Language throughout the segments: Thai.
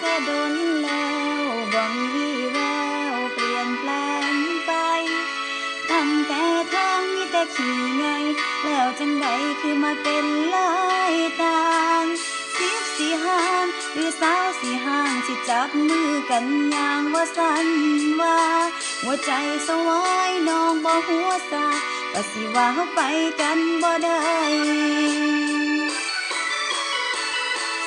แต่โดนแล้วบ่มีวีแววเปลี่ยนแปลงไป ตั้งแต่ทางมีแต่ขี่ไง แล้วจังใดคือมาเป็นลายต่างสิบสี่ห้างหรือสาวสี่ห้างสิจับมือกันอย่างว่าสันว่า หัวใจสวายน้องบ่หัวซาก็สิว่าเฮาไปกันบ่ได้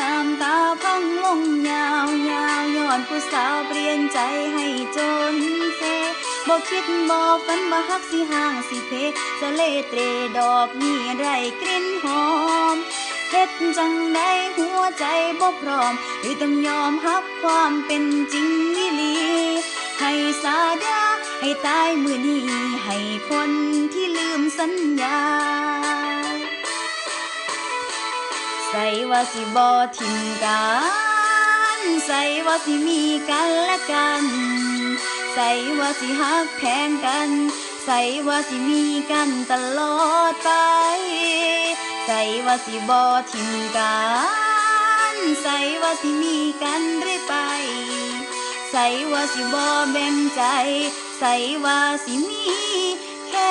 น้ำตาพังลงยาวยาวย้อนผู้สาวเปลี่ยนใจให้จนเซบ่คิดบ่ฝันว่าฮักสิห่างสิเพสะเลเตรดอกมีไรกลิ่นหอมเฮ็ดจังได้หัวใจบ่พร้อมหรือต้องยอมรับความเป็นจริงนิลีให้สาดาให้ตายมือนี้ให้คนที่ลืมสัญญา ใส่ว่าสิบอทิมกันใส่ว่าสิมีกันและกัน ใส่ว่าสิหักแพงกัน ใส่ว่าสิมีกันตลอดไป ใส่ว่าสิบอทิมกันใส่ว่าสิมีกันเรื่อไป ใส่ว่าสิบอแบ่งใจ ใส่ว่าสิมีแค่